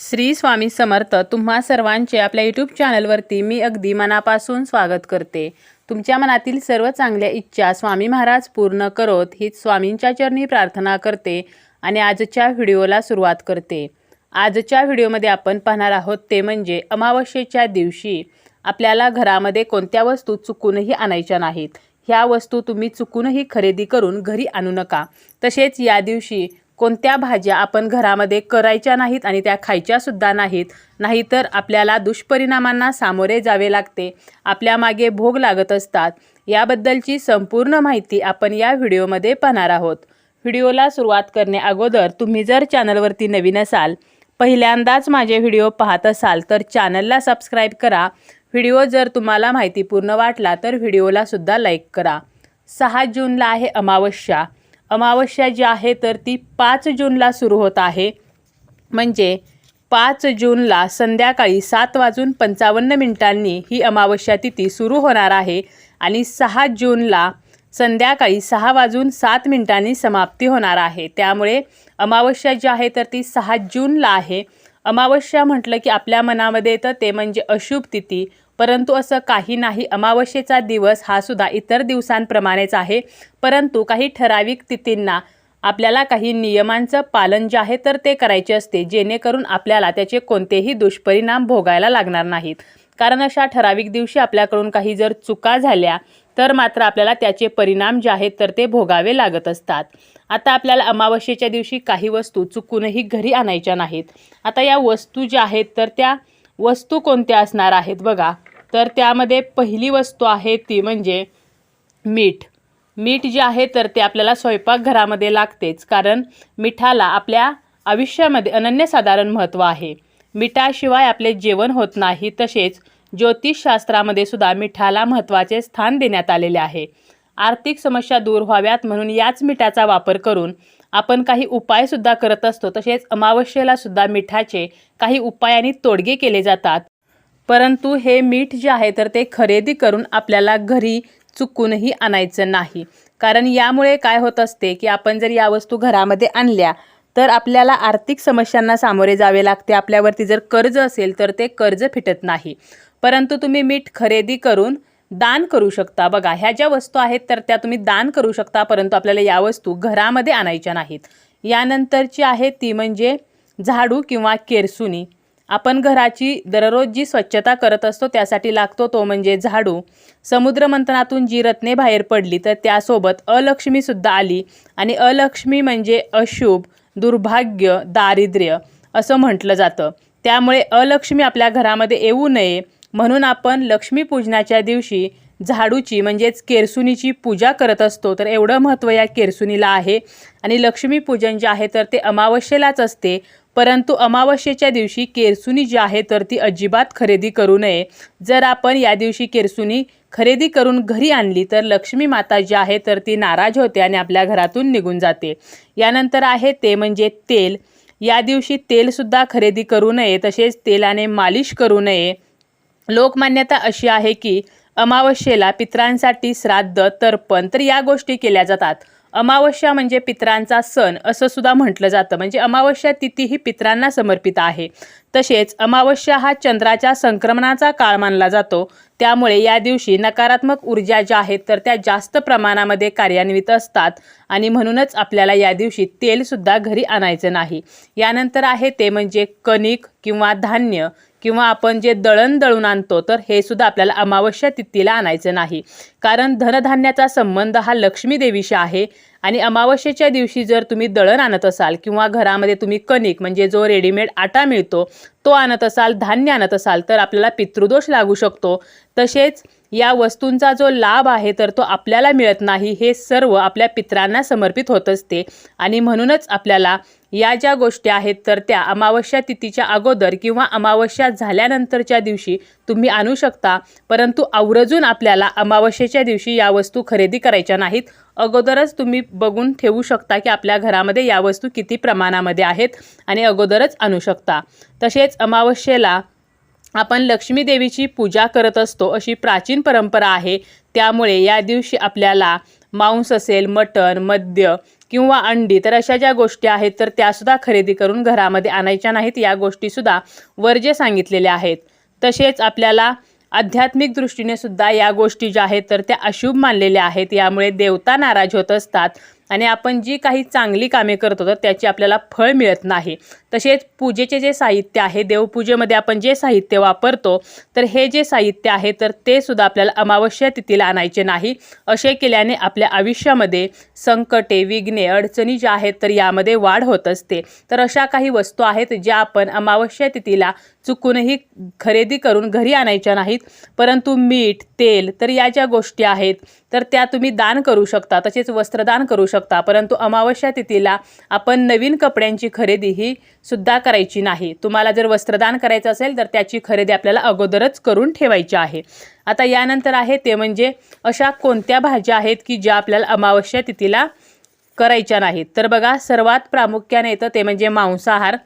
श्री स्वामी समर्थ तुम्हा सर्वांचे आपल्या यूट्यूब चॅनलवरती मी अगदी मनापासून स्वागत करते. तुमच्या मनातील सर्व चांगल्या इच्छा स्वामी महाराज पूर्ण करोत हीच स्वामींच्या चरणी प्रार्थना करते आणि आजच्या व्हिडिओला सुरुवात करते. आजच्या व्हिडिओमध्ये आपण पाहणार आहोत ते म्हणजे अमावस्येच्या दिवशी आपल्याला घरामध्ये कोणत्या वस्तू चुकूनही आणायच्या नाहीत. ह्या वस्तू तुम्ही चुकूनही खरेदी करून घरी आणू नका. तसेच या दिवशी कोणत्या भाज्या आपण घरामध्ये करायच्या नाहीत आणि त्या खायच्या सुद्धा नाहीत नाहीतर आपल्याला दुष्परिणामांना सामोरे जावे लागते आपल्या मागे भोग लागत असतात. याबद्दलची संपूर्ण माहिती आपण या व्हिडिओमध्ये पाहणार आहोत. व्हिडिओला सुरुवात करणे अगोदर तुम्ही जर चॅनलवरती नवीन असाल पहिल्यांदाच माझे व्हिडिओ पाहत असाल तर चॅनलला सबस्क्राईब करा. व्हिडिओ जर तुम्हाला माहितीपूर्ण वाटला तर व्हिडिओलासुद्धा लाईक करा. सहा जूनला आहे अमावस्या. अमावस्या जी आहे तर ती पाच जूनला सुरू होत आहे. म्हणजे पाच जूनला संध्याकाळी सात वाजून पंचावन्न मिनिटांनी ही अमावस्या तिथी सुरू होणार आहे आणि सहा जूनला संध्याकाळी सहा वाजून सात मिनिटांनी समाप्ती होणार आहे. त्यामुळे अमावस्या जी आहे तर ती सहा जूनला आहे. अमावस्या म्हटलं की आपल्या मनामध्ये येतं ते म्हणजे अशुभ तिथी परंतु असं काही नाही. अमावस्येचा दिवस हा सुद्धा इतर दिवसांप्रमाणेच आहे. परंतु काही ठराविक तिथींना आपल्याला काही नियमांचं पालन जे आहे तर ते करायचे असते जेणेकरून आपल्याला त्याचे कोणतेही दुष्परिणाम भोगायला लागणार नाहीत. कारण अशा ठराविक दिवशी आपल्याकडून काही जर चुका झाल्या तर मात्र आपल्याला त्याचे परिणाम जे आहेत तर ते भोगावे लागत असतात. आता आपल्याला अमावस्येच्या दिवशी काही वस्तू चुकूनही घरी आणायच्या नाहीत. आता या वस्तू ज्या आहेत तर त्या वस्तू कोणत्या असणार आहेत बघा. तर त्यामध्ये पहिली वस्तू आहे ती म्हणजे मीठ. मीठ जे आहे तर ते आपल्याला स्वयंपाकघरामध्ये लागतेच कारण मिठाला आपल्या आयुष्यामध्ये अनन्यसाधारण महत्त्व आहे. मिठाशिवाय आपले जेवण होत नाही तसेच ज्योतिषशास्त्रामध्ये सुद्धा मिठाला महत्त्वाचे स्थान देण्यात आलेले आहे. आर्थिक समस्या दूर व्हाव्यात म्हणून याच मिठाचा वापर करून आपण काही उपायसुद्धा करत असतो. तसेच अमावस्येला सुद्धा मिठाचे काही उपाय आणि तोडगे केले जातात. परंतु हे मीठ जे आहे तर ते खरेदी करून आपल्याला घरी चुकूनही आणायचं नाही. कारण यामुळे काय होत असते की आपण जर या वस्तू घरामध्ये आणल्या तर आपल्याला आर्थिक समस्यांना सामोरे जावे लागते. आपल्यावरती जर कर्ज असेल तर ते कर्ज फिटत नाही. परंतु तुम्ही मीठ खरेदी करून दान करू शकता. बघा ह्या ज्या वस्तू आहेत तर त्या तुम्ही दान करू शकता परंतु आपल्याला या वस्तू घरामध्ये आणायच्या नाहीत. यानंतरची आहे ती म्हणजे झाडू किंवा केरसुनी. आपण घराची दररोज जी स्वच्छता करत असतो त्यासाठी लागतो तो म्हणजे झाडू. समुद्रमंथनातून जी रत्ने बाहेर पडली तर त्यासोबत अलक्ष्मीसुद्धा आली. आणि अलक्ष्मी म्हणजे अशुभ दुर्भाग्य दारिद्र्य असं म्हटलं जातं. त्यामुळे अलक्ष्मी आपल्या घरामध्ये येऊ नये म्हणून आपण लक्ष्मीपूजनाच्या दिवशी झाडूची म्हणजेच केरसुनीची पूजा करत असतो. तर एवढं महत्त्व या केरसुनीला आहे. आणि लक्ष्मीपूजन जे आहे तर ते अमावस्येलाच असते. परंतु अमावस्येच्या दिवशी केरसुनी जी आहे तर ती अजिबात खरेदी करू नये. जर आपण या दिवशी केरसुनी खरेदी करून घरी आणली तर लक्ष्मी माता जी आहे तर ती नाराज होते आणि आपल्या घरातून निघून जाते. यानंतर आहे ते म्हणजे तेल. या दिवशी तेलसुद्धा खरेदी करू नये. तसेच तेलाने मालिश करू नये. लोकमान्यता अशी आहे की अमावस्येला पित्रांसाठी श्राद्ध तर्पण तर या गोष्टी केल्या जातात. अमावस्या म्हणजे पित्रांचा सण असं सुद्धा म्हटलं जातं. म्हणजे अमावस्या तिथी ही पित्रांना समर्पित आहे. तसेच अमावस्या हा चंद्राच्या संक्रमणाचा काळ मानला जातो. त्यामुळे या दिवशी नकारात्मक ऊर्जा ज्या आहेत तर त्या जास्त प्रमाणामध्ये कार्यान्वित असतात. आणि म्हणूनच आपल्याला या दिवशी तेलसुद्धा घरी आणायचं नाही. यानंतर आहे ते म्हणजे कणिक किंवा धान्य. किंवा आपण जे दळण दळून आणतो तर हे सुद्धा आपल्याला अमावस्या तिथीला आणायचं नाही. कारण धनधान्याचा संबंध हा लक्ष्मी देवीशी आहे आणि अमावस्येच्या दिवशी जर तुम्ही दळण आणत असाल किंवा घरामध्ये तुम्ही कणिक म्हणजे जो रेडीमेड आटा मिळतो तो आणत असाल धान्य आणत असाल तर आपल्याला पितृदोष लागू शकतो. तसेच या वस्तूंचा जो लाभ आहे तर तो आपल्याला मिळत नाही हे सर्व आपल्या पित्रांना समर्पित होत असते. आणि म्हणूनच आपल्याला या ज्या गोष्टी आहेत तर त्या अमावस्या तिथीच्या अगोदर किंवा अमावस्या झाल्यानंतरच्या दिवशी तुम्ही आणू शकता. परंतु आवर्जून आपल्याला अमावस्येच्या दिवशी या वस्तू खरेदी करायच्या नाहीत. अगोदरच तुम्ही बघून ठेवू शकता की आपल्या घरामध्ये या वस्तू किती प्रमाणामध्ये आहेत आणि अगोदरच आणू शकता. तसेच अमावस्येला आपण लक्ष्मी देवीची पूजा करत असतो अशी प्राचीन परंपरा आहे. त्यामुळे या दिवशी आपल्याला मांस असेल मटण मद्य किंवा अंडी तर अशा ज्या गोष्टी आहेत तर त्यासुद्धा खरेदी करून घरामध्ये आणायच्या नाहीत. या गोष्टीसुद्धा वर्जे सांगितलेल्या आहेत. तसेच आपल्याला आध्यात्मिक दृष्टीने सुद्धा या गोष्टी ज्या आहेत तर त्या अशुभ मानलेल्या आहेत. यामुळे देवता नाराज होत असतात. आणि आपण जी काही चांगली कामे करतो तर त्याची आपल्याला फळ मिळत नाही. तसेच पूजेचे जे साहित्य आहे देवपूजेमध्ये आपण जे साहित्य वापरतो तर हे जे साहित्य आहे तर ते सुद्धा आपल्याला अमावस्या तिथीला आणायचे नाही. असे केल्याने आपल्या आयुष्यामध्ये संकटे विघ्ने अडचणी ज्या आहेत तर यामध्ये वाढ होत असते. तर अशा काही वस्तू आहेत ज्या आपण अमावस्या तिथीला चुकूनही खरेदी करून घरी आणायच्या नाहीत. परंतु मीठ तेल तर या ज्या गोष्टी आहेत तर त्या तुम्ही दान करू शकता तसेच वस्त्रदान करू शकता. परंतु अमावस्या तिथीला आपण नवीन कपड्यांची खरेदी ही सुद्धा करायची नाही. तुम्हाला जर वस्त्रदान करायचं असेल तर त्याची खरेदी आपल्याला अगोदरच करून ठेवायची आहे. आता यानंतर आहे ते म्हणजे अशा कोणत्या भाज्या आहेत की ज्या आपल्याला अमावस्या तिथीला करायच्या नाहीत? तर बघा सर्वात प्रामुख्याने येतं ते म्हणजे मांसाहार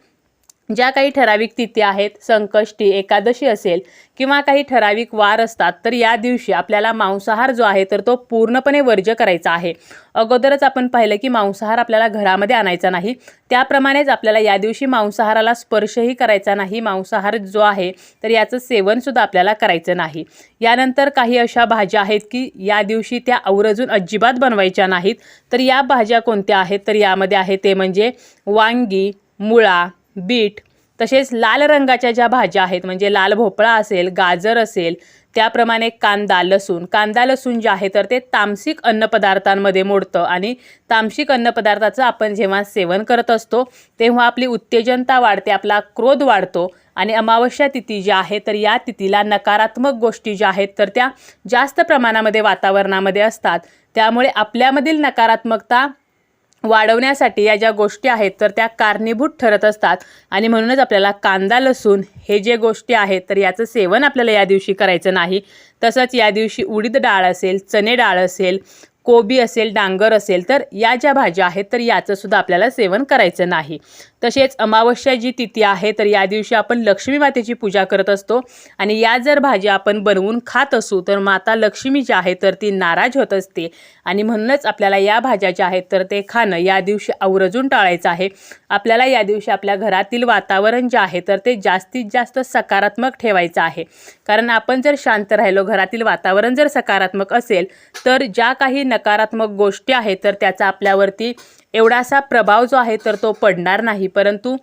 ज्या काही ठराविक तिथी आहेत संकष्टी एकादशी असेल किंवा काही ठराविक वार असतात तर या दिवशी आपल्याला मांसाहार जो आहे तर तो पूर्णपणे वर्ज्य करायचा आहे. अगोदरच आपण पाहिलं की मांसाहार आपल्याला घरामध्ये आणायचा नाही. त्याप्रमाणेच आपल्याला या दिवशी मांसाहाराला स्पर्शही करायचा नाही. मांसाहार जो आहे तर याचं सेवनसुद्धा आपल्याला करायचं नाही. यानंतर काही अशा भाज्या आहेत की या दिवशी त्या आवरजून अजिबात बनवायच्या नाहीत. तर या भाज्या कोणत्या आहेत? तर यामध्ये आहे ते म्हणजे वांगी मुळा बीट तसेच लाल रंगाच्या ज्या भाज्या आहेत म्हणजे लाल भोपळा असेल गाजर असेल त्याप्रमाणे कांदा लसूण. कांदा लसूण जे आहे तर ते तामसिक अन्नपदार्थांमध्ये मोडतं आणि तामसिक अन्नपदार्थाचं आपण जेव्हा सेवन करत असतो तेव्हा आपली उत्तेजनता वाढते आपला क्रोध वाढतो आणि अमावस्या तिथी जी आहे तर या तिथीला नकारात्मक गोष्टी ज्या आहेत तर त्या जास्त प्रमाणामध्ये वातावरणामध्ये असतात. त्यामुळे आपल्यामधील नकारात्मकता वाढवण्यासाठी या ज्या गोष्टी आहेत तर त्या कारणीभूत ठरत असतात. आणि म्हणूनच आपल्याला कांदा लसूण हे जे गोष्टी आहेत तर याचं सेवन आपल्याला या दिवशी करायचं नाही. तसंच या दिवशी उडीद डाळ असेल चणे डाळ असेल कोबी असेल डांगर असेल तर या ज्या भाज्या आहेत तर याचं सुद्धा आपल्याला सेवन करायचं नाही. तसेच अमावस्या जी तिथी आहे तर या दिवशी आपण लक्ष्मी मातेची पूजा करत असतो. आणि या जर भाज्या आपण बनवून खात असू तर माता लक्ष्मी जी आहे तर ती नाराज होत असते. आणि म्हणूनच आपल्याला या भाज्या ज्या आहेत तर ते खाणं या दिवशी आवर्जून टाळायचं आहे. आपल्याला या दिवशी आपल्या घरातील वातावरण जे आहे तर ते जास्तीत जास्त सकारात्मक ठेवायचं आहे. कारण आपण जर शांत राहिलो घरातील वातावरण जर सकारात्मक असेल तर ज्या काही नकारात्मक गोष्टी आहेत तर त्याचा आपल्यावरती एवढासा प्रभाव जो आहे तर तो पडणार नाही. परंतु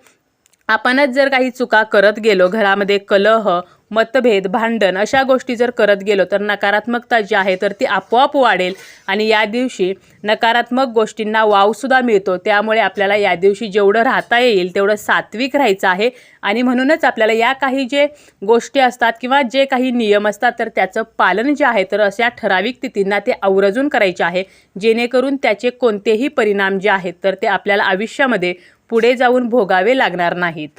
आपणच जर काही चुका करत गेलो घरामध्ये कलह मतभेद भांडण अशा गोष्टी जर करत गेलो तर नकारात्मकता जी आहे तर ती आपोआप वाढेल आणि या दिवशी नकारात्मक गोष्टींना वावसुद्धा मिळतो. त्यामुळे आपल्याला या दिवशी जेवढं राहता येईल तेवढं सात्विक राहायचं आहे आणि म्हणूनच आपल्याला या काही जे गोष्टी असतात किंवा जे काही नियम असतात तर त्याचं पालन जे आहे तर अशा ठराविक तिथींना ते आवर्जून करायचे आहे. जेणेकरून त्याचे कोणतेही परिणाम जे आहेत तर ते आपल्याला आयुष्यामध्ये पुढे जाऊन भोगावे लागणार नाहीत.